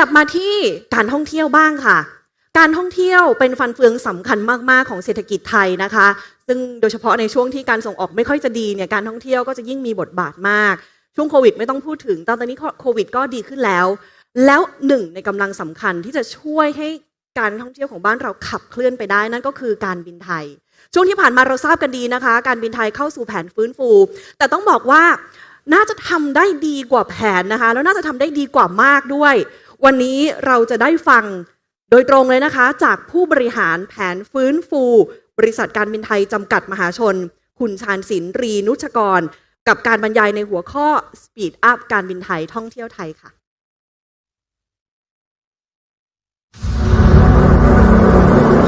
ยับมาที่การท่องเที่ยวบ้างค่ะ การท่องเที่ยวเป็นฟันเฟืองสำคัญมากๆของเศรษฐกิจไทยนะคะ ซึ่งโดยเฉพาะในช่วงที่การส่งออกไม่ค่อยจะดีเนี่ยการท่องเที่ยวก็จะยิ่งมีบทบาทมาก ช่วงโควิดไม่ต้องพูดถึง ตอนนี้โควิดก็ดีขึ้นแล้ว แล้วหนึ่งในกำลังสำคัญที่จะช่วยให้การท่องเที่ยวของบ้านเราขับเคลื่อนไปได้นั่นก็คือการบินไทย ช่วงที่ผ่านมาเราทราบกันดีนะคะ การบินไทยเข้าสู่แผนฟื้นฟู แต่ต้องบอกว่าน่าจะทำได้ดีกว่าแผนนะคะ แล้วน่าจะทำได้ดีกว่ามากด้วย วันนี้เราจะได้ฟังโดยตรงเลยนะคะ จากผู้บริหารแผนฟื้นฟู บริษัทการบินไทยจำกัดมหาชน คุณชาญศิลป์รีนุชกร กับการบรรยายในหัวข้อ Speed Up การบินไทยท่องเที่ยวไทยค่ะ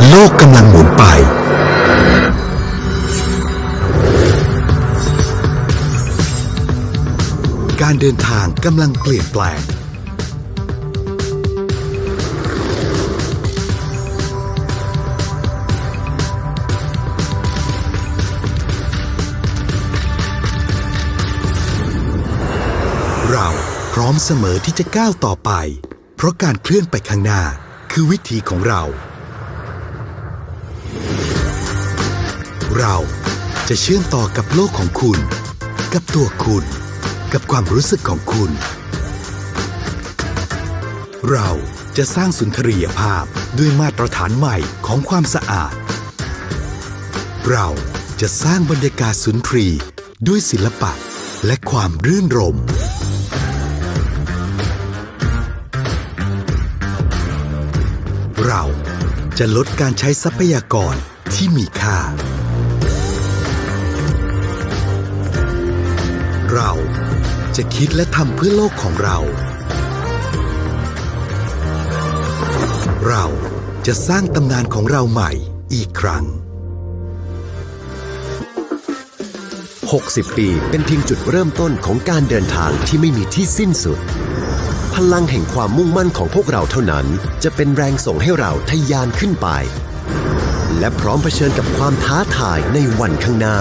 โลกกำลังหมุนไป การเดินทางกำลังเปลี่ยนแปลง พร้อมเสมอที่จะก้าวต่อไป เพราะการเคลื่อนไปข้างหน้าคือวิถีของเรา เราจะเชื่อมต่อกับโลกของคุณ กับตัวคุณ กับความรู้สึกของคุณ เราจะสร้างสุนทรียภาพด้วยมาตรฐานใหม่ของความสะอาด เราจะสร้างบรรยากาศสุนทรีด้วยศิลปะและความรื่นรมเจะลดการใช้ทรัพยากรที่มีค่า เราจะคิดและทำเพื่อโลกของเรา เราจะสร้างตำนานของเราใหม่อีกครั้ง 60 ปีเป็นเพียงจุดเริ่มต้นของการเดินทางที่ไม่มีที่สิ้นสุด พลังแห่งความมุ่งมั่นของพวกเราเท่านั้น จะเป็นแรงส่งให้เราทะยานขึ้นไป และพร้อมเผชิญกับความท้าทายในวันข้างหน้า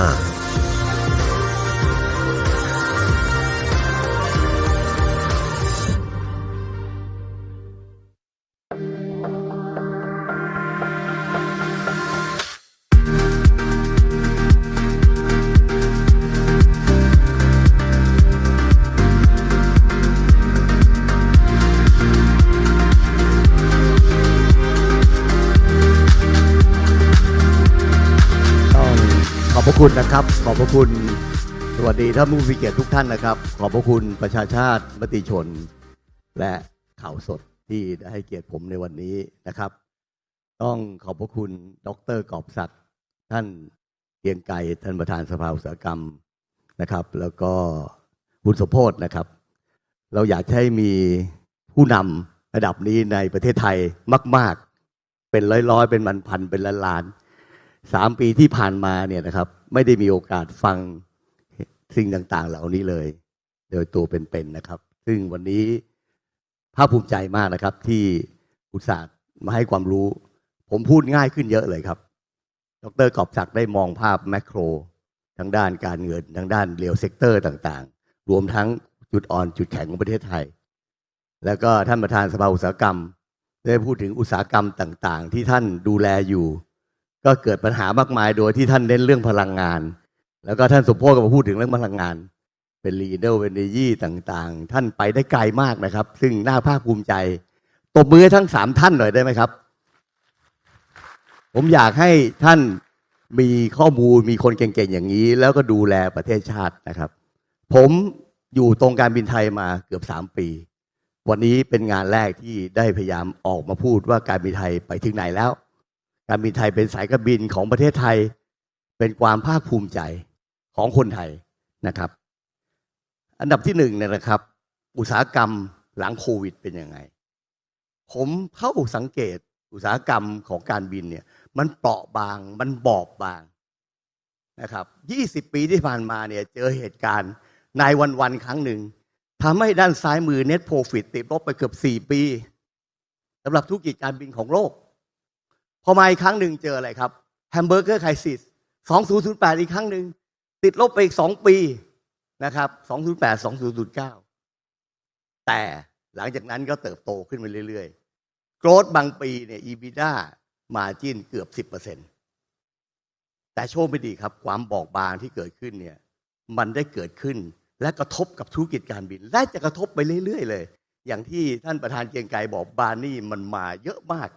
คุณนะครับ ขอบพระคุณ สวัสดีท่านผู้มีเกียรติทุกท่านนะครับ ขอบพระคุณประชาชาติมติชน และข่าวสดที่ได้ให้เกียรติผมในวันนี้นะครับ ต้องขอบพระคุณดรกอบศักดิ์ท่านเกียงไกรท่านประธานสภาอุตสาหกรรมนะครับ แล้วก็คุณสมโพธนะครับ เราอยากให้มีผู้นำระดับนี้ในประเทศไทยมาก ๆ เป็นร้อยๆ เป็นพันๆเป็นล้านๆ สามปีที่ผ่านมาเนี่ยนะครับ ไม่ได้มีโอกาสฟังสิ่งต่าง ๆ เหล่านี้เลย โดยตัวเป็นๆนะครับ ซึ่งวันนี้ภาคภูมิใจมากนะครับ ที่อุตส่าห์มาให้ความรู้ ผมพูดง่ายขึ้นเยอะเลยครับ ดรกอบศักดิ์ได้มองภาพแมกโครทั้งด้านการเงินทั้งด้านเรียลเซกเตอร์ต่างๆ รวมทั้งจุดอ่อนจุดแข็งของประเทศไทย แล้วก็ท่านประธานสภาอุตสาหกรรม ได้พูดถึงอุตสาหกรรมต่าง ๆ ที่ท่านดูแลอยู่ ก็เกิดปัญหามากมายโดยที่ท่านเน้นเรื่องพลังงาน แล้วก็ท่านสมโพธก็มาพูดถึงเรื่องพลังงาน เป็นรีเดลเป็นเนยี่ต่างๆ ท่านไปได้ไกลมากนะครับ ซึ่งน่าภาคภูมิใจตบมือทั้งสามท่านหน่อยได้ไหมครับ ผมอยากให้ท่านมีข้อมูลมีคนเก่งๆอย่างนี้ แล้วก็ดูแลประเทศชาตินะครับ ผมอยู่ตรงการบินไทยมาเกือบสามปี วันนี้เป็นงานแรกที่ได้พยายามออกมาพูดว่าการบินไทยไปถึงไหนแล้ว การบินไทยเป็นสายการบินของประเทศไทย เป็นความภาคภูมิใจของคนไทยนะครับ อันดับที่หนึ่งเนี่ยนะครับ อุตสาหกรรมหลังโควิดเป็นยังไง ผมเข้าสังเกตอุตสาหกรรมของการบินเนี่ย มันเปราะบางมันบอบบางนะครับ 20 ปีที่ผ่านมาเนี่ยเจอเหตุการณ์นายวันวันครั้งหนึ่งทำให้ด้านซ้ายมือ net profit ติดลบไปเกือบ 4 ปีสำหรับธุรกิจการบินของโลก พอมาอีกครั้งหนึ่งเจออะไรครับแฮมเบอร์เกอร์ไคซิส2008 อีกครั้งหนึ่งติดลบไปอีก 2 ปีนะครับ 2008 2009 แต่หลังจากนั้นก็เติบโตขึ้นไปเรื่อยๆ โกรดบางปีเนี่ย EBITDA มาจิ้นเกือบ 10%แต่โชคไม่ดีครับ ความบอกบางที่เกิดขึ้นเนี่ย มันได้เกิดขึ้นและกระทบกับธุรกิจการบิน และจะกระทบไปเรื่อยๆ เลย อย่างที่ท่านประธานเกียงไกรบอกบานี่มันมาเยอะมาก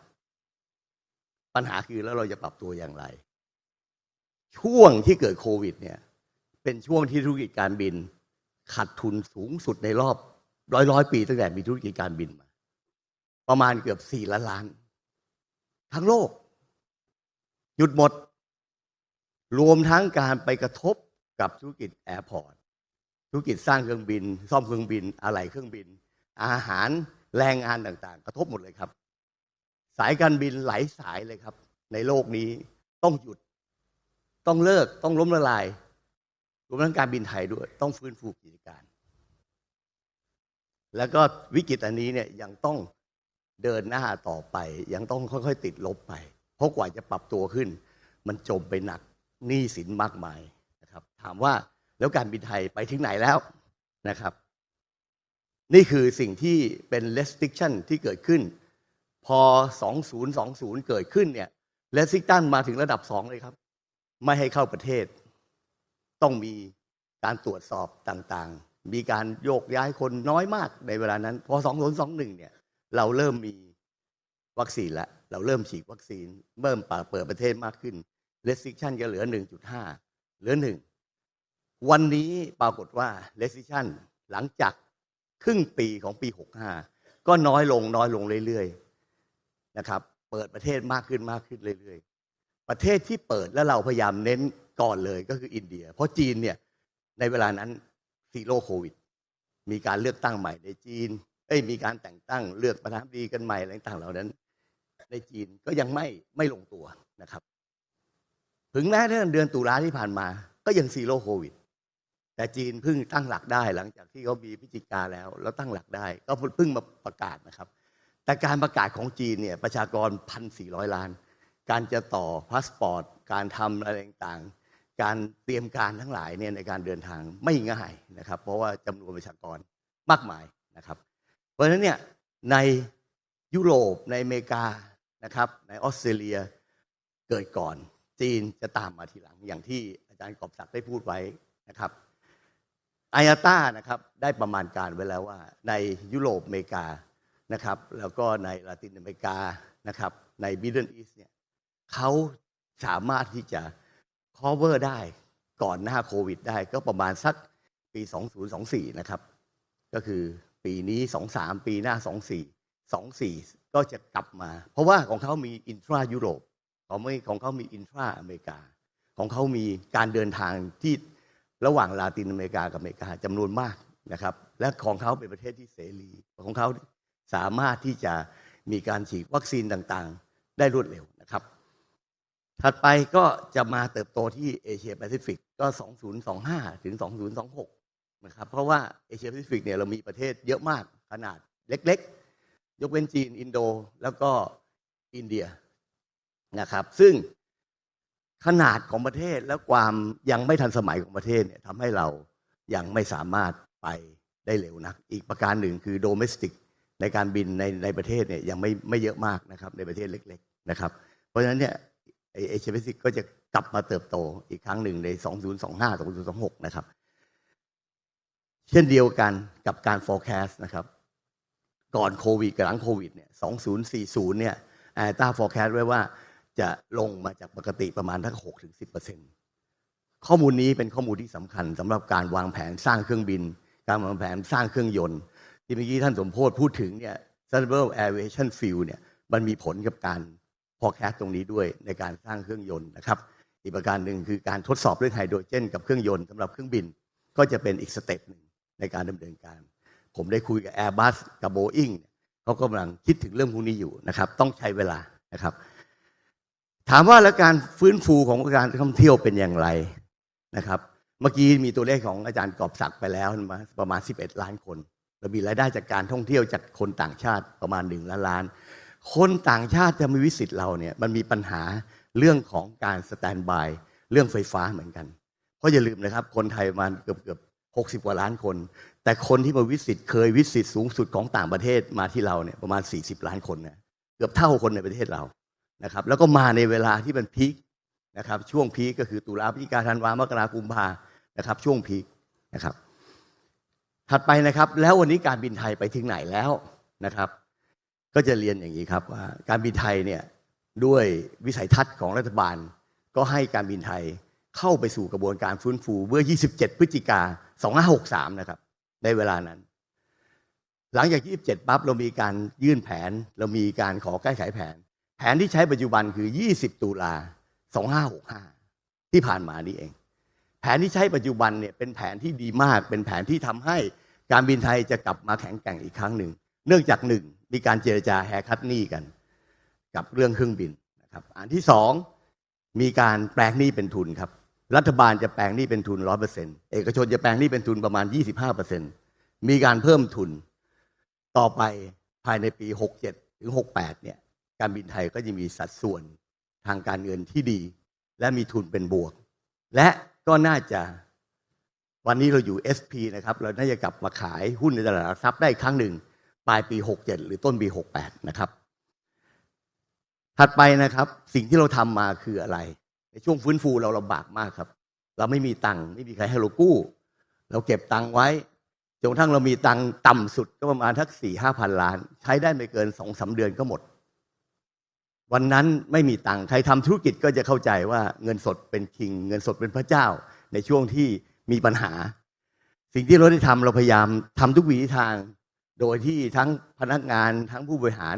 ปัญหาคือแล้วเราจะปรับตัวอย่างไร ช่วงที่เกิดโควิด เนี่ย เป็นช่วงที่ธุรกิจการบิน ขาดทุนสูงสุดในรอบร้อยร้อยปี ตั้งแต่มีธุรกิจการบินมา ประมาณเกือบสี่ล้านล้าน ทั้งโลก หยุดหมด รวมทั้งการไปกระทบกับธุรกิจแอร์พอร์ตธุรกิจสร้างเครื่องบิน ซ่อมเครื่องบิน อะไหล่เครื่องบิน อาหารแรงงานต่าง ๆ กระทบหมดเลยครับ สายการบินหลายสายเลยครับ ในโลกนี้ต้องหยุด ต้องเลิกต้องล้มละลายรวมทั้งการบินไทยด้วย ต้องฟื้นฟูกิจการ แล้วก็วิกฤตอันนี้เนี่ยยังต้องเดินหน้าต่อไป ยังต้องค่อยๆ ติดลบไป เพราะกว่าจะปรับตัวขึ้น มันจมไปหนักหนี้สินมากมายนะครับ ถามว่าแล้วการบินไทยไปถึงไหนแล้วนะครับ นี่คือสิ่งที่เป็น restriction ที่เกิดขึ้น พอ 2020 เกิดขึ้นเนี่ย restriction มาถึงระดับ2เลยครับ ไม่ให้เข้าประเทศ ต้องมีการตรวจสอบต่างๆ มีการโยกย้ายคนน้อยมากในเวลานั้น พอ 2021 เนี่ย เราเริ่มมีวัคซีนแล้ว เราเริ่มฉีดวัคซีน เริ่มเปิดประเทศมากขึ้น restriction ก็เหลือ 1.5 เหลือ 1 วันนี้ปรากฏว่า restriction หลังจากครึ่งปีของปี 65 ก็น้อยลงน้อยลงเรื่อยๆ นะครับ เปิดประเทศมากขึ้นมากขึ้นเรื่อยๆ ประเทศที่เปิดแล้วเราพยายามเน้นก่อนเลยก็คืออินเดีย เพราะจีนเนี่ยในเวลานั้นซีโร่โควิด มีการเลือกตั้งใหม่ในจีนเอ้ยมีการแต่งตั้งเลือกประธานาธิบดีกันใหม่อะไรต่างเหล่านั้น ในจีนก็ยังไม่ไม่ลงตัวนะครับ ถึงแม้เดือนตุลาที่ผ่านมา ก็ยังซีโร่โควิดแต่จีนเพิ่งตั้งหลักได้หลังจากที่เขามีพิจิกาแล้ว แล้วตั้งหลักได้ ก็เพิ่งมาประกาศนะครับ แต่การประกาศของจีนเนี่ยประชากรพันสี่ร้อยล้าน การจะต่อพาสปอร์ต การทำอะไรต่างๆ การเตรียมการทั้งหลายเนี่ยในการเดินทางไม่ง่ายนะครับ เพราะว่าจำนวนประชากรมากมายนะครับ เพราะฉะนั้นเนี่ยในยุโรปในอเมริกานะครับ ในออสเตรเลียเกิดก่อน จีนจะตามมาทีหลังอย่างที่อาจารย์กอบศักดิ์ได้พูดไว้นะครับไออาต้านะครับได้ประมาณการไว้แล้วว่า ในยุโรปอเมริกา นะครับ แล้วก็ในลาตินอเมริกานะครับ ในมิดเดิลอีสเนี่ยเขาสามารถที่จะ cover ได้ก่อนหน้าโควิด ได้ก็ประมาณสักปี 2024 นะครับ ก็คือปีนี้ 23 ปีหน้า 24 24 ก็จะกลับมา เพราะว่าของเขามีอินทรายุโรปของไม่ของเขามีอินทราอเมริกา ของเขามีการเดินทางที่ระหว่างลาตินอเมริกากับอเมริกาจำนวนมากนะครับ และของเขาเป็นประเทศที่เสรีของเขา สามารถที่จะมีการฉีดวัคซีนต่างๆ ได้รวดเร็วนะครับ ถัดไปก็จะมาเติบโตที่เอเชียแปซิฟิกก็ 2025 ถึง 2026 นะครับ เพราะว่าเอเชียแปซิฟิกเนี่ยเรามีประเทศเยอะมากขนาดเล็กๆ ยกเว้นจีน อินโด แล้วก็อินเดียนะครับ ซึ่งขนาดของประเทศและความยังไม่ทันสมัยของประเทศเนี่ยทำให้เรายังไม่สามารถไปได้เร็วนัก อีกประการหนึ่งคือโดเมสติก ในการบินในในประเทศเนี่ยยังไม่ไม่เยอะมากนะครับในประเทศเล็ก ๆนะครับ เพราะฉะนั้นเนี่ยเอเชียแปซิฟิกก็จะกลับมาเติบโตอีกครั้งหนึ่งใน 2025 2026 นะครับ เช่นเดียวกันกับการ forecast นะครับ ก่อนโควิดกับหลังโควิดเนี่ย 2040 เนี่ยแอต้า forecast ไว้ว่าจะลงมาจากปกติประมาณทั้ง6ถึง10ข้อมูลนี้เป็นข้อมูลที่สำคัญสำหรับการวางแผนสร้างเครื่องบิน การวางแผนสร้างเครื่องยนต์ ที่เมื่อกี้ท่านสมโพธพูดถึงเนี่ย sustainable aviation fuel เนี่ยมันมีผลกับการ forecast ตรงนี้ด้วยในการสร้างเครื่องยนต์นะครับ อีกประการหนึ่งคือการทดสอบด้วยไฮโดรเจน กับเครื่องยนต์สำหรับเครื่องบิน ก็จะเป็นอีกสเต็ปหนึ่งในการดำเนินการ ผมได้คุยกับ Airbus กับ Boeing เขากำลังคิดถึงเรื่องพวกนี้อยู่นะครับ ต้องใช้เวลานะครับ ถามว่าแล้วการฟื้นฟูของการท่องเที่ยวเป็นอย่างไรนะครับ เมื่อกี้มีตัวเลขของอาจารย์กอบศักดิ์ไปแล้วประมาณ 11 ล้านคน เรามีรายได้จากการท่องเที่ยวจากคนต่างชาติประมาณ1ล้านล้าน คนต่างชาติจะมาวิสิตเราเนี่ยมันมีปัญหาเรื่องของการสแตนบายเรื่องไฟฟ้าเหมือนกัน เพราะอย่าลืมนะครับคนไทยมาณเกือบเกือบหกสิบกว่าล้านคน แต่คนที่มาวิสิตเคยวิสิตสูงสุดของต่างประเทศมาที่เราเนี่ยประมาณ 40 ล้านคนนะเกือบเท่าคนในประเทศเรานะครับแล้วก็มาในเวลาที่เป็นพีคนะครับช่วงพีคก็คือตุลาพฤศจิกาธันวามกรากุมภานะครับช่วงพีคนะครับ ถัดไปนะครับ แล้ววันนี้การบินไทยไปถึงไหนแล้วนะครับ ก็จะเรียนอย่างนี้ครับว่าการบินไทยเนี่ยด้วยวิสัยทัศน์ของรัฐบาล ก็ให้การบินไทยเข้าไปสู่กระบวนการฟื้นฟูเมื่อ 27 พฤศจิกา 2563 นะครับ ในเวลานั้น หลังจาก 27 ปั๊บเรามีการยื่นแผน เรามีการขอแก้ไขแผน แผนที่ใช้ปัจจุบันคือ 20 ตุลา 2565 ที่ผ่านมานี่เอง แผนที่ใช้ปัจจุบันเนี่ยเป็นแผนที่ดีมาก เป็นแผนที่ทำให้การบินไทยจะกลับมาแข็งแกร่งอีกครั้งหนึ่ง เนื่องจากหนึ่งมีการเจรจาแฮคัดหนี้กัน กับเรื่องเครื่องบินนะครับอันที่สองมีการแปลงหนี้เป็นทุนครับ รัฐบาลจะแปลงหนี้เป็นทุนร้อเปอร์เซ็นต์เอกชนจะแปลงหนี้เป็นทุนประมาณ25เปอร์เซ็นต์มีการเพิ่มทุนต่อไปภายในปี67ถึง68เนี่ยการบินไทยก็จะมีสัดส่วนทางการเงินที่ดี และมีทุนเป็นบวก และ ก็น่าจะวันนี้เราอยู่ SP นะครับ เราน่าจะกลับมาขายหุ้นในตลาดหลักทรัพย์ได้อีกครั้งหนึ่ง ปลายปี 67 หรือต้นปี 68 นะครับ ถัดไปนะครับ สิ่งที่เราทำมาคืออะไร ในช่วงฟื้นฟูเราลำบากมากครับ เราไม่มีตังค์ไม่มีใครให้เรากู้ เราเก็บตังค์ไว้จนกระทั่งเรามีตังค์ต่ำสุดก็ประมาณทักสี่ห้าพันล้าน ใช้ได้ไม่เกินสองสาเดือนก็หมด วันนั้นไม่มีตังค์ใครทำธุรกิจก็จะเข้าใจว่าเงินสดเป็นคิง เงินสดเป็นพระเจ้า ในช่วงที่มีปัญหา สิ่งที่เราได้ทำเราพยายามทำทุกวิถีทาง โดยที่ทั้งพนักงานทั้งผู้บริหาร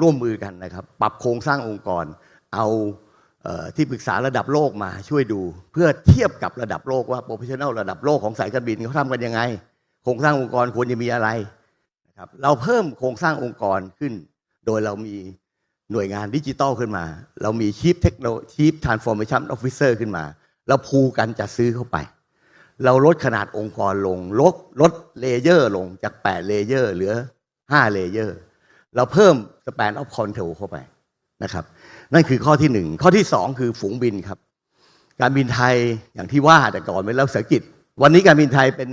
ร่วมมือกันนะครับ ปรับโครงสร้างองค์กร เอาเออที่ปรึกษาระดับโลกมาช่วยดู เพื่อเทียบกับระดับโลกว่าโปรเฟชชั่นแนลระดับโลกของสายการบินเขาทำกันยังไง โครงสร้างองค์กรควรจะมีอะไรนะครับเราเพิ่มโครงสร้างองค์กรขึ้น โดยเรามี หน่วยงานดิจิตอลขึ้นมา เรามี Chief Techno Chief Transformation Officer ขึ้นมา เราพูกันจัดซื้อเข้าไป เราลดขนาดองค์กรลง ลดลดเลเยอร์ลงจาก 8 เลเยอร์เหลือ 5 เลเยอร์ เราเพิ่ม span of control เข้าไปนะครับ นั่นคือข้อที่หนึ่งข้อที่สองคือฝูงบินครับ การบินไทยอย่างที่ว่าแต่ก่อนเป็นรัฐวิสาหกิจ วันนี้การบินไทยเป็น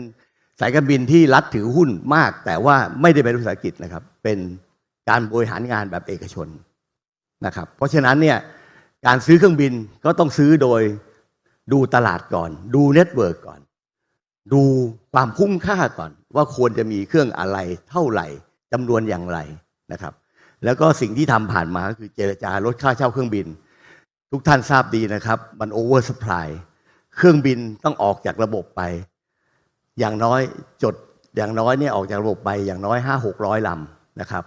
สายการบินที่รัฐถือหุ้นมาก แต่ว่าไม่ได้เป็นรัฐวิสาหกิจนะครับ เป็นการบริหารงานแบบเอกชน นะครับเพราะฉะนั้นเนี่ยการซื้อเครื่องบินก็ต้องซื้อโดยดูตลาดก่อน ดูเน็ตเวิร์กก่อน ดูความคุ้มค่าก่อน ว่าควรจะมีเครื่องอะไรเท่าไหร่จำนวนอย่างไรนะครับ แล้วก็สิ่งที่ทำผ่านมาก็คือเจรจาลดค่าเช่าเครื่องบิน ทุกท่านทราบดีนะครับ มันโอเวอร์สปายเครื่องบินต้องออกจากระบบไป อย่างน้อยจดอย่างน้อยเนี่ยออกจากระบบไปอย่างน้อยห้าหกร้อยลำนะครับ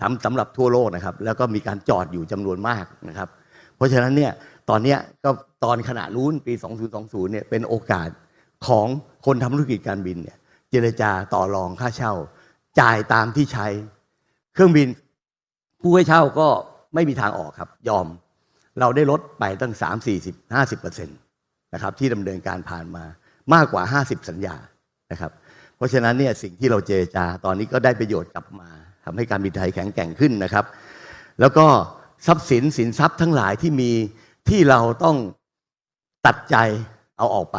ทำสำหรับทั่วโลกนะครับ แล้วก็มีการจอดอยู่จำนวนมากนะครับ เพราะฉะนั้นเนี่ยตอนนี้ก็ตอนขณะนู้นปี 2020เนี่ยเป็นโอกาสของคนทำธุรกิจการบินเนี่ยเจรจาต่อรองค่าเช่า จ่ายตามที่ใช้ เครื่องบินผู้ให้เช่าก็ไม่มีทางออกครับ ยอมเราได้ลดไปตั้ง 3 40 50เปอร์เซ็นต์นะครับที่ดำเนินการผ่านมามากกว่า 50 สัญญานะครับ เพราะฉะนั้นเนี่ยสิ่งที่เราเจรจาตอนนี้ก็ได้ประโยชน์กลับมา ทำให้การบินไทยแข็งแกร่งขึ้นนะครับ แล้วก็ทรัพย์สินสินทรัพย์ทั้งหลายที่มีที่เราต้องตัดใจเอาออกไป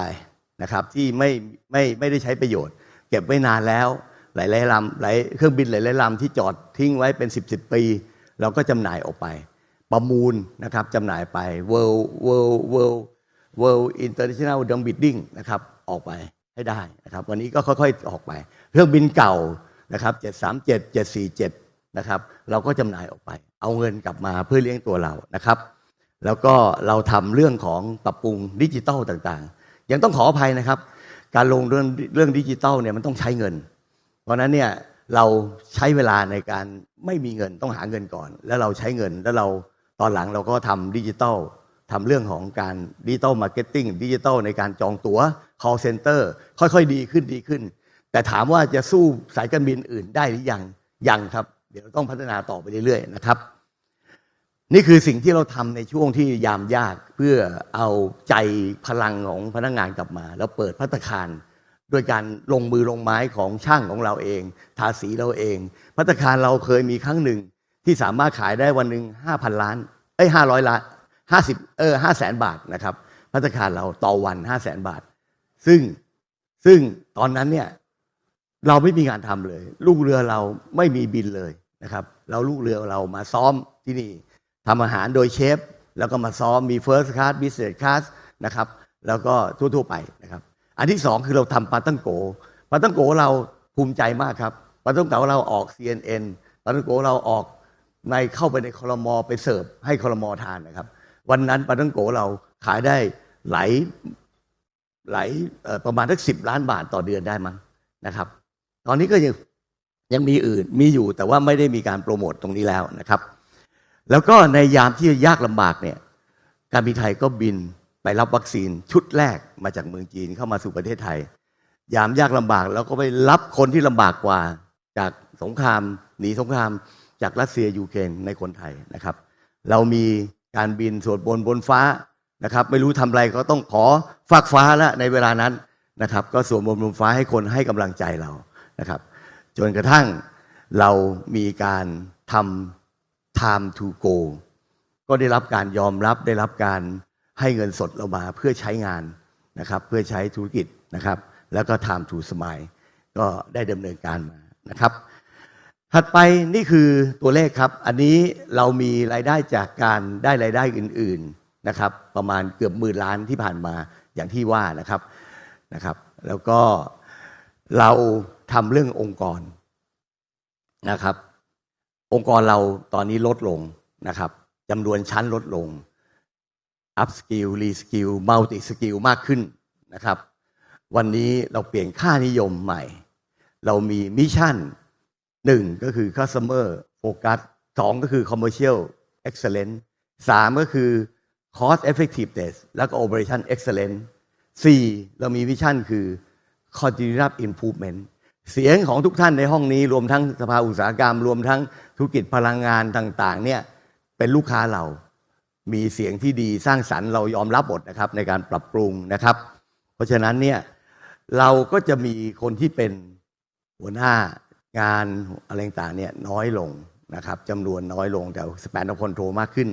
นะครับ ที่ไม่ไม่ไม่ได้ใช้ประโยชน์ เก็บไว้นานแล้ว หลายๆลำหลายเครื่องบินหลายๆลำที่จอดทิ้งไว้เป็น 10บสปี เราก็จำหน่ายออกไป ประมูลนะครับจำหน่ายไป World World World World International d u m Bidding นะครับออกไปให้ได้นะครับ วันนี้ก็ค่อย ๆออกไป เครื่องบินเก่า นะครับ737 747นะครับเราก็จำหน่ายออกไป เอาเงินกลับมาเพื่อเลี้ยงตัวเรานะครับ แล้วก็เราทำเรื่องของปรับปรุงดิจิทัลต่างๆ ยังต้องขออภัยนะครับ การลงเรื่องเรื่องดิจิทัลเนี่ยมันต้องใช้เงิน เพราะนั้นเนี่ยเราใช้เวลาในการไม่มีเงินต้องหาเงินก่อน แล้วเราใช้เงินแล้วเราตอนหลังเราก็ทำดิจิทัลทำเรื่องของการดิจิทัลมาร์เก็ตติ้งดิจิทัลในการจองตั๋ว call center ค่อยๆ ดีขึ้นดีขึ้น แต่ถามว่าจะสู้สายการบินอื่นได้หรือยังยังครับ เดี๋ยวต้องพัฒนาต่อไปเรื่อยๆนะครับ นี่คือสิ่งที่เราทำในช่วงที่ยามยากเพื่อเอาใจพลังของพนักงานกลับมา แล้วเปิดพัตตาคารโดยการลงมือลงไม้ของช่างของเราเอง ทาสีเราเอง พัตตาคารเราเคยมีครั้งหนึ่งที่สามารถขายได้วันหนึ่งห้าพันล้านเอ้ยห้าร้อยล้านห้าสิบเออห้าแสนบาทนะครับพัตตาคารเราต่อวันห้าแสนบาท ซึ่งซึ่งตอนนั้นเนี่ย เราไม่มีงานทำเลย ลูกเรือเราไม่มีบินเลยนะครับ เราลูกเรือเรามาซ้อมที่นี่ทำอาหารโดยเชฟ แล้วก็มาซ้อมมี First Class Business Class นะครับแล้วก็ทั่วๆไปนะครับ อันที่สองคือเราทำปาตั้งโกปาตั้งโกเราภูมิใจมากครับปาตั้งโกเราออก CNN ปาตั้งโกเราออกในเข้าไปในคอรมอไปเสิร์ฟให้คอรมอทานนะครับ วันนั้นปาตั้งโกเราขายได้หลายหลายประมาณสักสิบล้านบาทต่อเดือนได้มั้งนะครับ ตอนนี้ก็ยังยังมีอื่นมีอยู่แต่ว่าไม่ได้มีการโปรโมทตรงนี้แล้วนะครับ แล้วก็ในยามที่ยากลำบากเนี่ยการบินไทยก็บินไปรับวัคซีนชุดแรกมาจากเมืองจีนเข้ามาสู่ประเทศไทย ยามยากลำบากแล้วก็ไปรับคนที่ลำบากกว่าจากสงครามหนีสงครามจากรัสเซียยูเครนในคนไทยนะครับ เรามีการบินสวนบนบนฟ้านะครับ ไม่รู้ทำอะไรก็ต้องขอฟากฟ้าแล้วในเวลานั้นนะครับ ก็สวนบนบนฟ้าให้คนให้กำลังใจเรา นะครับ จนกระทั่งเรามีการทำ time to go ก็ได้รับการยอมรับได้รับการให้เงินสดเรามาเพื่อใช้งานนะครับ เพื่อใช้ธุรกิจนะครับ แล้วก็ time to smile ก็ได้ดำเนินการมานะครับ ถัดไปนี่คือตัวเลขครับ อันนี้เรามีรายได้จากการได้รายได้อื่น ๆนะครับ ประมาณเกือบหมื่นล้านที่ผ่านมาอย่างที่ว่านะครับนะครับ แล้วก็เรา ทำเรื่ององค์กรนะครับ องค์กรเราตอนนี้ลดลงนะครับจำนวนชั้นลดลง up skill re skill multi skill มากขึ้นนะครับ วันนี้เราเปลี่ยนค่านิยมใหม่ เรามีมิชชั่นหนึ่งก็คือ customer focus สองก็คือ commercial excellence สามก็คือ cost effectiveness แล้วก็ operation excellence สี่เรามีวิชั่นคือ continuous improvement เสียงของทุกท่านในห้องนี้ รวมทั้งสภาอุตสาหกรรม รวมทั้งธุรกิจพลังงานต่างๆเนี่ยเป็นลูกค้าเรา มีเสียงที่ดีสร้างสรรค์เรายอมรับหมดนะครับในการปรับปรุงนะครับ เพราะฉะนั้นเนี่ยเราก็จะมีคนที่เป็นหัวหน้างานอะไรต่างเนี่ยน้อยลงนะครับจำนวนน้อยลงแต่ส p ปน of control มากขึ้น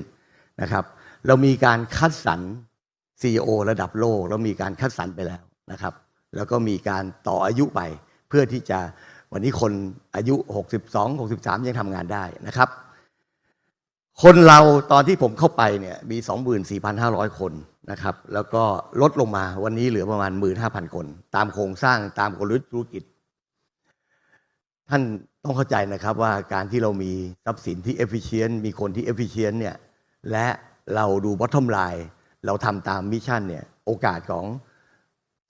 นะครับเรามีการคัดสรร CEO ระดับโลกแล้วมีการคัดสรรไปแล้วนะครับ แล้วก็มีการต่ออายุไป พื่อที่จะวันนี้คนอายุ 62 63 ยังทำงานได้นะครับ คนเราตอนที่ผมเข้าไปเนี่ยมี 24,500 คนนะครับ แล้วก็ลดลงมาวันนี้เหลือประมาณ 15,000 คน ตามโครงสร้างตามกลยุทธ์ธุรกิจ ท่านต้องเข้าใจนะครับว่าการที่เรามีทรัพย์สินที่ efficient มีคนที่ efficient เนี่ยและเราดู bottom line เราทำตามมิชชั่นเนี่ยโอกาสของ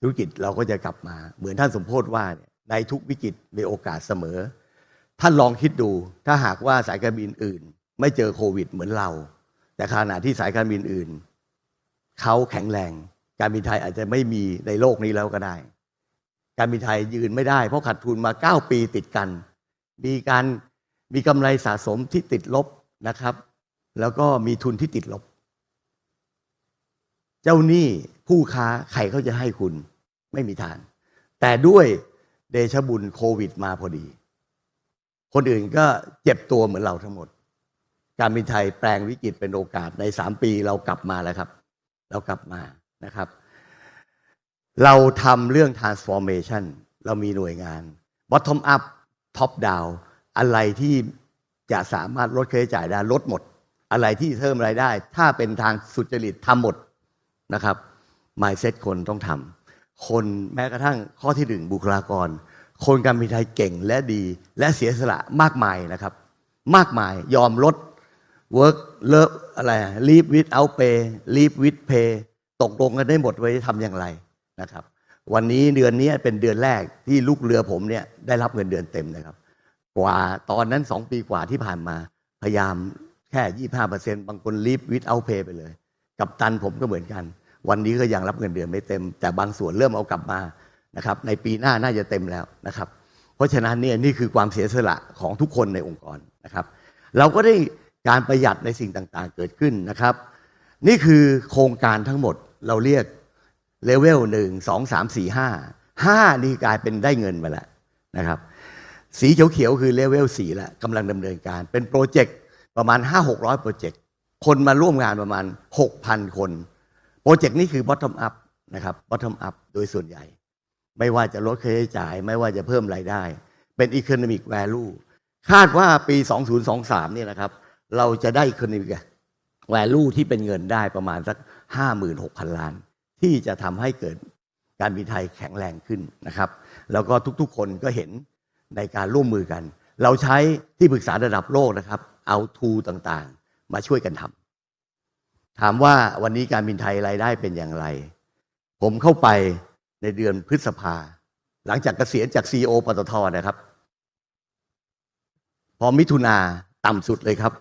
ธุรกิจเราก็จะกลับมา เหมือนท่านสมโพธว่าเนี่ย ในทุกวิกฤตมีโอกาสเสมอ ท่านลองคิดดูถ้าหากว่าสายการบินอื่น ไม่เจอโควิดเหมือนเรา แต่ขณะที่สายการบินอื่นเขาแข็งแรงการบินไทยอาจจะไม่มีในโลกนี้แล้วก็ได้ การบินไทยยืนไม่ได้ เพราะขาดทุนมา 9 ปีติดกัน มีการมีกำไรสะสมที่ติดลบนะครับ แล้วก็มีทุนที่ติดลบ เจ้าหนี้ผู้ค้าใครเขาจะให้คุณไม่มีทางแต่ด้วย เดชะบุญโควิดมาพอดี คนอื่นก็เจ็บตัวเหมือนเราทั้งหมด การบินไทยแปลงวิกฤตเป็นโอกาสในสามปีเรากลับมาแล้วครับ เรากลับมานะครับ เราทำเรื่อง transformation เรามีหน่วยงาน bottom up top down อะไรที่จะสามารถลดค่าใช้จ่ายได้ลดหมด อะไรที่เพิ่มรายได้ ถ้าเป็นทางสุจริตทำหมดนะครับ mindset คนต้องทำ คนแม้กระทั่งข้อที่หนึ่งบุคลากร คนการบินไทยเก่งและดีและเสียสละมากมายนะครับ มากมายยอมลด work เลิฟอะไร leave without pay leave with pay ตกลงกันได้หมดไว้ทำอย่างไรนะครับ วันนี้เดือนนี้เป็นเดือนแรกที่ลูกเรือผมเนี่ยได้รับเงินเดือนเต็มนะครับ กว่าตอนนั้นสองปีกว่าที่ผ่านมาพยายามแค่ยี่ห้าเปอร์เซ็นบางคน leave without pay ไปเลย กับตันผมก็เหมือนกัน วันนี้ก็ยังรับเงินเดือนไม่เต็ม แต่บางส่วนเริ่มเอากลับมานะครับในปีหน้าน่าจะเต็มแล้วนะครับ เพราะฉะนั้นเนี่ยนี่คือความเสียสละของทุกคนในองค์กรนะครับ เราก็ได้การประหยัดในสิ่งต่างๆ เกิดขึ้นนะครับ นี่คือโครงการทั้งหมดเราเรียกเลเวลหนึ่งสองสามสี่ห้าห้านี่กลายเป็นได้เงินมาแล้วนะครับ สีเขียวๆคือเลเวลสี่ล้วกำลังดำเนินการเป็นโปรเจกต์ประมาณ 5 600 โปรเจกต์คนมาร่วมงานประมาณ 6,000 คน โปรเจกต์นี้คือ bottom up นะครับ bottom up โดยส่วนใหญ่ ไม่ว่าจะลดค่าใช้จ่าย ไม่ว่าจะเพิ่มรายได้ เป็น economic value คาดว่าปี 2023 เนี่ยนะครับ เราจะได้ economic value ที่เป็นเงินได้ประมาณสัก 56,000 ล้าน ที่จะทำให้เกิดการบินไทยแข็งแรงขึ้นนะครับ แล้วก็ทุกๆคนก็เห็นในการร่วมมือกัน เราใช้ที่ปรึกษาระดับโลกนะครับ เอาทูต่างๆ มาช่วยกันทำ ถามว่าวันนี้การบินไทยรายได้เป็นอย่างไร ผมเข้าไปในเดือนพฤษภา หลังจากเกษียณจากซีโอปตทนะครับ พอมิถุนาต่ำสุดเลยครับ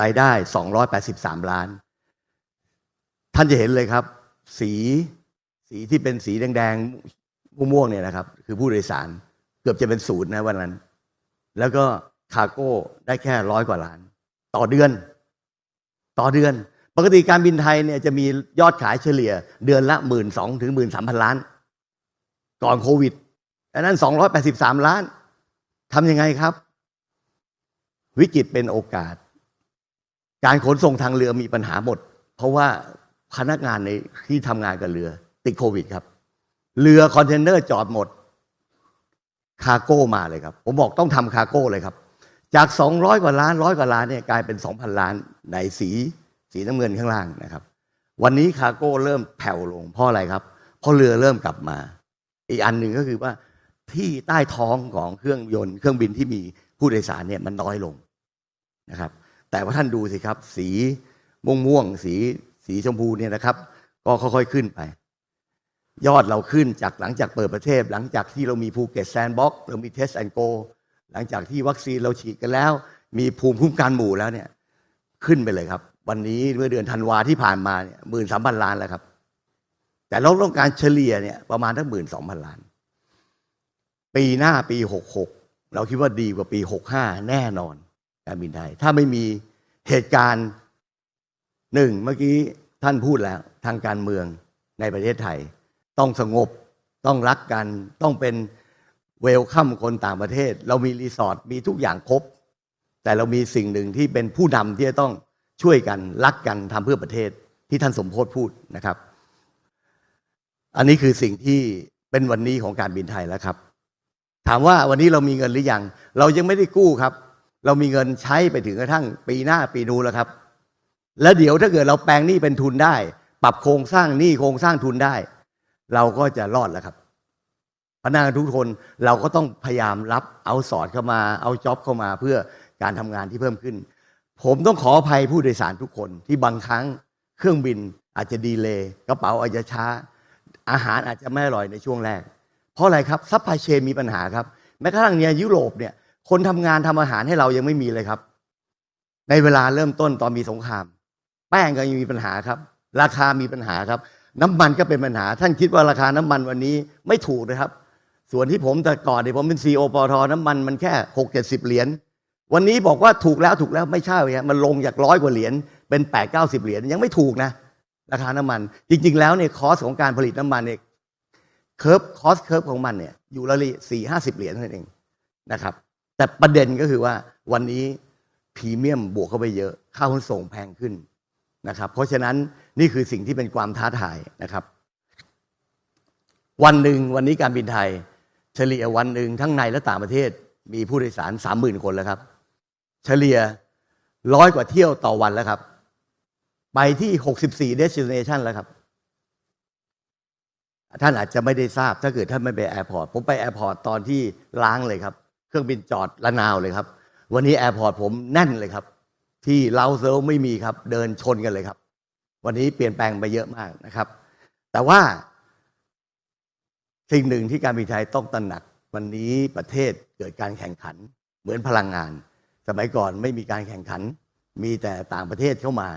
รายได้ 283 ล้าน ท่านจะเห็นเลยครับ สีสีที่เป็นสีแดงๆม่วงๆเนี่ยนะครับ คือผู้โดยสารเกือบจะเป็นศูนย์นะวันนั้น แล้วก็คาโก้ได้แค่ร้อยกว่าล้าน ต่อเดือน ต่อเดือน ปกติการบินไทยเนี่ยจะมียอดขายเฉลี่ย เดือนละหมื่นสองถึงหมื่นสามพันล้าน ก่อนโควิดอันนั้นสองร้อยแปดสิบสามล้านทำยังไงครับ วิกฤตเป็นโอกาส การขนส่งทางเรือมีปัญหาหมด เพราะว่าพนักงานในที่ทำงานกับเรือ ติดโควิดครับ เรือคอนเทนเนอร์จอดหมดคารโก้มาเลยครับ ผมบอกต้องทำคารโก้เลยครับ จาก 200 กว่าล้านร้อยกว่าล้านเนี่ยกลายเป็น 2,000 ล้านในสี สีน้ำเงินข้างล่างนะครับ วันนี้คาร์โก้เริ่มแผ่วลงเพราะอะไรครับเพราะเรือเริ่มกลับมา อีกอันหนึ่งก็คือว่าที่ใต้ท้องของเครื่องยนต์เครื่องบินที่มีผู้โดยสารเนี่ยมันน้อยลงนะครับ แต่ว่าท่านดูสิครับ สีม่วงม่วงๆสีสีชมพูเนี่ยนะครับ ก็ค่อยๆขึ้นไป ยอดเราขึ้นจากหลังจากเปิดประเทศ หลังจากที่เรามีภูเก็ตแซนด์บ็อกเรามีเทสแอนโกหลังจากที่วัคซีนเราฉีดกันแล้ว มีภูมิคุ้มกันหมู่แล้วเนี่ย ขึ้นไปเลยครับ วันนี้เมื่อเดือนธันวาที่ผ่านมาเนี่ยหมื่นสามพันล้านแล้วครับ แต่เราต้องการเฉลี่ยเนี่ยประมาณทั้งหมื่นสองพันล้าน ปีหน้าปีหกหกเราคิดว่าดีกว่าปีหกห้าแน่นอน การบินไทย ถ้าไม่มีเหตุการณ์หนึ่งเมื่อกี้ท่านพูดแล้ว ทางการเมืองในประเทศไทย ต้องสงบต้องรักกันต้องเป็นเวลคัมคนต่างประเทศ เรามีรีสอร์ทมีทุกอย่างครบ แต่เรามีสิ่งหนึ่งที่เป็นผู้นำที่จะต้อง ช่วยกันรักกันทำเพื่อประเทศที่ท่านสมโพธพูดนะครับ อันนี้คือสิ่งที่เป็นวันนี้ของการบินไทยแล้วครับ ถามว่าวันนี้เรามีเงินหรือยัง เรายังไม่ได้กู้ครับ เรามีเงินใช้ไปถึงกระทั่งปีหน้าปีนู้นแล้วครับ แล้วเดี๋ยวถ้าเกิดเราแปลงหนี้เป็นทุนได้ ปรับโครงสร้างหนี้โครงสร้างทุนได้ เราก็จะรอดแล้วครับพนักงานทุกคนเราก็ต้องพยายามรับเอาสอดเข้ามาเอาจ็อบเข้ามาเพื่อการทำงานที่เพิ่มขึ้น ผมต้องขออภัยผู้โดยสารทุกคนที่บางครั้งเครื่องบินอาจจะดีเลย์กระเป๋าอาจจะช้า อาหารอาจจะไม่อร่อยในช่วงแรก เพราะอะไรครับซัพพลายเชนมีปัญหาครับแม้กระทั่งเนี่ยยุโรปเนี่ยคนทำงานทำอาหารให้เรายังไม่มีเลยครับ ในเวลาเริ่มต้นตอนมีสงคราม แป้งก็ยังมีปัญหาครับ ราคามีปัญหาครับ น้ำมันก็เป็นปัญหา ท่านคิดว่าราคาน้ำมันวันนี้ไม่ถูกนะครับ ส่วนที่ผมแต่ก่อนเนี่ยผมเป็นซีโอปทน้ำมันมันแค่หกเจ็ดสิบเหรียญ วันนี้บอกว่าถูกแล้วถูกแล้วไม่ใช่เลยฮะมันลงจากร้อยกว่าเหรียญเป็นแปดเก้าสิบเหรียญยังไม่ถูกนะ ราคาน้ำมัน จริง ๆ แล้วเนี่ยคอสของการผลิตน้ำมันเนี่ยเคิร์ฟคอสเคิร์ฟของมันเนี่ยอยู่ละสี่ห้าสิบเหรียญเท่านั้นเองนะครับ แต่ประเด็นก็คือว่าวันนี้พรีเมียมบวกเข้าไปเยอะค่าขนส่งแพงขึ้นนะครับ เพราะฉะนั้นนี่คือสิ่งที่เป็นความท้าทายนะครับ วันหนึ่งวันนี้การบินไทย เฉลี่ยวันหนึ่งทั้งในและต่างประเทศมีผู้โดยสารสามหมื่นคนแล้วครับ เฉลี่ยร้อยกว่าเที่ยวต่อวันแล้วครับ ไปที่ 64 destination แล้วครับ ท่านอาจจะไม่ได้ทราบถ้าเกิดท่านไม่ไปแอร์พอร์ตผมไปแอร์พอร์ตตอนที่ล้างเลยครับ เครื่องบินจอดละนาวเลยครับ วันนี้แอร์พอร์ตผมแน่นเลยครับ ที่เลาเซลไม่มีครับ เดินชนกันเลยครับ วันนี้เปลี่ยนแปลงไปเยอะมากนะครับ แต่ว่าสิ่งหนึ่งที่การบินไทยต้องตระหนักวันนี้ประเทศเกิดการแข่งขันเหมือนพลังงาน สมัยก่อนไม่มีการแข่งขัน มีแต่ต่างประเทศเข้ามา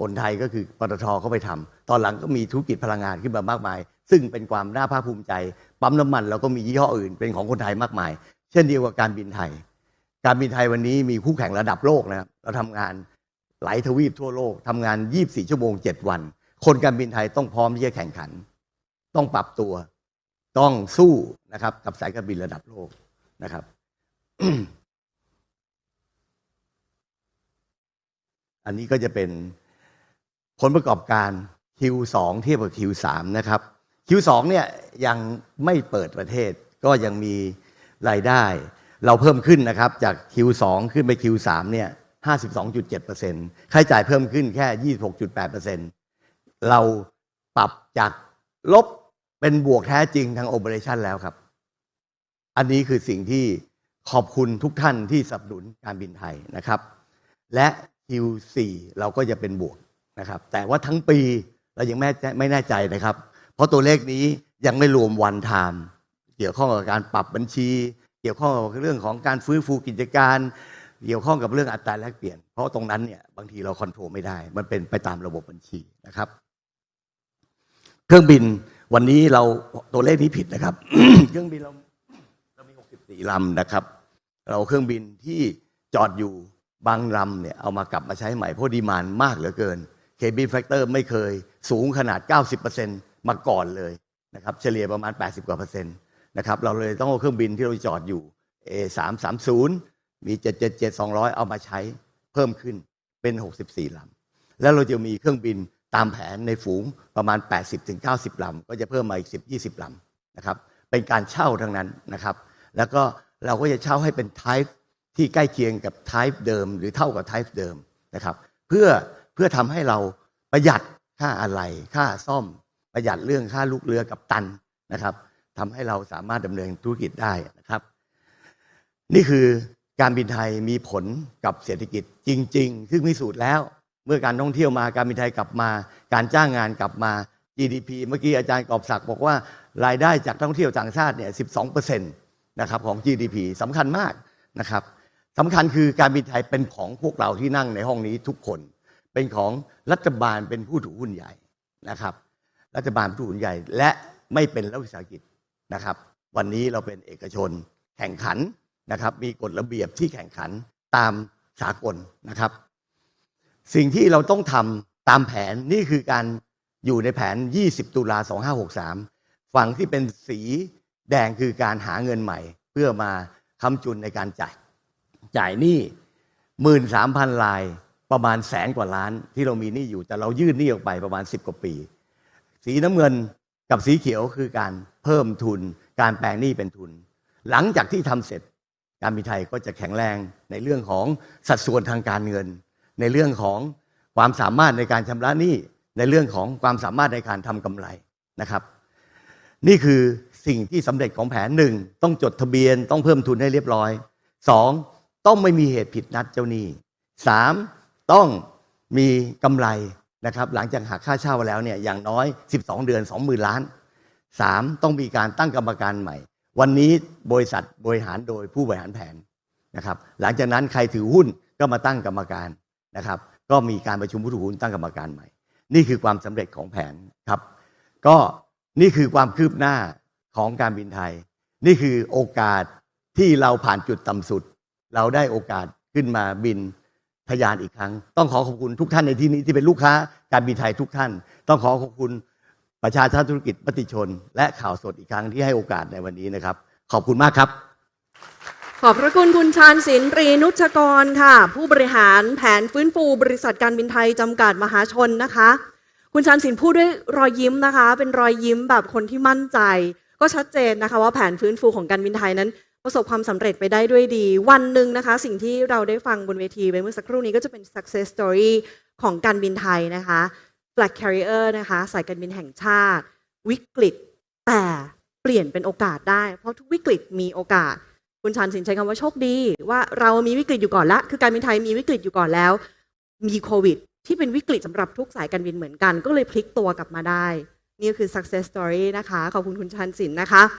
คนไทยก็คือปตทเข้าไปทำตอนหลังก็มีธุรกิจพลังงานขึ้นมามากมาย ซึ่งเป็นความน่าภาคภูมิใจ ปั๊มน้ำมันเราก็มียี่ห้ออื่นเป็นของคนไทยมากมาย เช่นเดียวกับการบินไทย การบินไทยวันนี้มีคู่แข่งระดับโลกนะครับเราทำงานหลายทวีปทั่วโลกทำงาน 24 ชั่วโมง 7 วัน คนการบินไทยต้องพร้อมที่จะแข่งขัน ต้องปรับตัว ต้องสู้นะครับ กับสายการบินระดับโลกนะครับ อันนี้ก็จะเป็นผลประกอบการ Q2 เทียบกับ Q3 นะครับ Q2 เนี่ยยังไม่เปิดประเทศก็ยังมีรายได้ เราเพิ่มขึ้นนะครับจาก Q2 ขึ้นไป Q3 เนี่ย52.7%ค่าใช้จ่ายเพิ่มขึ้นแค่ 26.8%เราปรับจากลบเป็นบวกแท้จริงทางโอเปอเรชันแล้วครับ อันนี้คือสิ่งที่ขอบคุณทุกท่านที่สนับสนุนการบินไทยนะครับ และ Q4 เราก็จะเป็นบวกนะครับแต่ว่าทั้งปีเรายังไม่ไม่แน่ใจนะครับ เพราะตัวเลขนี้ยังไม่รวมวันไทม์เกี่ยวข้องกับการปรับบัญชี เกี่ยวข้องกับเรื่องของการฟื้นฟูกิจการ เกี่ยวข้องกับเรื่องอัตราแลกเปลี่ยน เพราะตรงนั้นเนี่ยบางทีเราคอนโทรลไม่ได้ มันเป็นไปตามระบบบัญชีนะครับ เครื่องบินวันนี้เราตัวเลขนี้ผิดนะครับ เครื่องบินเราเรามี 64ลำนะครับ เราเอาเครื่องบินที่จอดอยู่ บางลำเนี่ยเอามากลับมาใช้ใหม่เพราะดีมานมากเหลือเกินเคบินแฟกเตอร์ไม่เคยสูงขนาด 90%มาก่อนเลยนะครับเฉลี่ยประมาณ 80 กว่าเปอร์เซ็นต์นะครับเราเลยต้องเอาเครื่องบินที่เราจอดอยู่ A330 มี 777 200 เอามาใช้เพิ่มขึ้นเป็น 64 ลำ แล้วเราจะมีเครื่องบินตามแผนในฝูงประมาณ 80-90 ลำ ก็จะเพิ่มมาอีก 10-20 ลำนะครับเป็นการเช่าทั้งนั้นนะครับ แล้วก็เราก็จะเช่าให้เป็น type ที่ใกล้เคียงกับ type เดิม หรือเท่ากับ type เดิมนะครับ เพื่อเพื่อทำให้เราประหยัดค่าอะไรค่าซ่อมประหยัดเรื่องค่าลูกเรือกับตันนะครับทำให้เราสามารถดำเนินธุรกิจได้นะครับ นี่คือการบินไทยมีผลกับเศรษฐกิจจริง ๆ ซึ่งพิสูจน์แล้ว เมื่อการท่องเที่ยวมาการบินไทยกลับมา การจ้างงานกลับมา GDP เมื่อกี้อาจารย์กอบศักดิ์บอกว่ารายได้จากท่องเที่ยวต่างชาติเนี่ย 12%นะครับของ GDP สำคัญมากนะครับ สำคัญคือการบินไทยเป็นของพวกเราที่นั่งในห้องนี้ทุกคน เป็นของรัฐบาลเป็นผู้ถือหุ้นใหญ่นะครับ รัฐบาลผู้ถือหุ้นใหญ่ และไม่เป็นรัฐวิสาหกิจนะครับ วันนี้เราเป็นเอกชนแข่งขันนะครับ มีกฎระเบียบที่แข่งขันตามสากลนะครับ สิ่งที่เราต้องทำตามแผนนี่คือการอยู่ในแผน 20 ตุลา 2563 ฝั่งที่เป็นสีแดงคือการหาเงินใหม่ เพื่อมาคำจุนในการจ่าย จ่ายหนี้หมื่นสามพันลายประมาณแสนกว่าล้าน ที่เรามีหนี้อยู่แต่เรายื่นหนี้ออกไปประมาณ10กว่าปี สีน้ำเงินกับสีเขียวคือการเพิ่มทุน การแปลงหนี้เป็นทุน หลังจากที่ทำเสร็จ การบินไทยก็จะแข็งแรงในเรื่องของสัดส่วนทางการเงิน ในเรื่องของความสามารถในการชำระหนี้ในเรื่องของความสามารถในการทำกำไรนะครับ นี่คือสิ่งที่สำเร็จของแผนหนึ่งต้องจดทะเบียนต้องเพิ่มทุนให้เรียบร้อยสอง ต้องไม่มีเหตุผิดนัดเจ้าหนี้สามต้องมีกำไรนะครับ หลังจากหักค่าเช่าแล้วเนี่ยอย่างน้อย 12 เดือน 20,000 ล้านสามต้องมีการตั้งกรรมการใหม่ วันนี้บริษัทบริหารโดยผู้บริหารแผนนะครับ หลังจากนั้นใครถือหุ้นก็มาตั้งกรรมการนะครับ ก็มีการประชุมผู้ถือหุ้นตั้งกรรมการใหม่ นี่คือความสำเร็จของแผนครับ ก็นี่คือความคืบหน้าของการบินไทย นี่คือโอกาสที่เราผ่านจุดต่ำสุด เราได้โอกาสขึ้นมาบินทยานอีกครั้ง ต้องขอขอบคุณทุกท่านในที่นี้ที่เป็นลูกค้าการบินไทยทุกท่าน ต้องขอขอบคุณประชาชาติธุรกิจมติชน และข่าวสดอีกครั้งที่ให้โอกาสในวันนี้นะครับ ขอบคุณมากครับ ขอบพระคุณคุณชาญศิลป์รีนุชกรค่ะ ผู้บริหารแผนฟื้นฟูบริษัทการบินไทยจำกัดมหาชนนะคะ คุณชาญศิลป์พูดด้วยรอยยิ้มนะคะ เป็นรอยยิ้มแบบคนที่มั่นใจ ก็ชัดเจนนะคะ ว่าแผนฟื้นฟูของการบินไทยนั้น ประสบความสำเร็จไปได้ด้วยดี วันหนึ่งนะคะ สิ่งที่เราได้ฟังบนเวทีไปเมื่อสักครู่นี้ก็จะเป็น success story ของการบินไทยนะคะ Black Carrier นะคะ สายการบินแห่งชาติ วิกฤต แต่เปลี่ยนเป็นโอกาสได้ เพราะทุกวิกฤตมีโอกาส คุณชาญสินใช้คำว่าโชคดี ว่าเรามีวิกฤตอยู่ก่อนละคือการบินไทยมีวิกฤตอยู่ก่อนแล้ว มีโควิด ที่เป็นวิกฤตสำหรับทุกสายการบินเหมือนกัน ก็เลยพลิกตัวกลับมาได้ นี่คือ success story นะคะ ขอบคุณคุณชาญสินนะคะ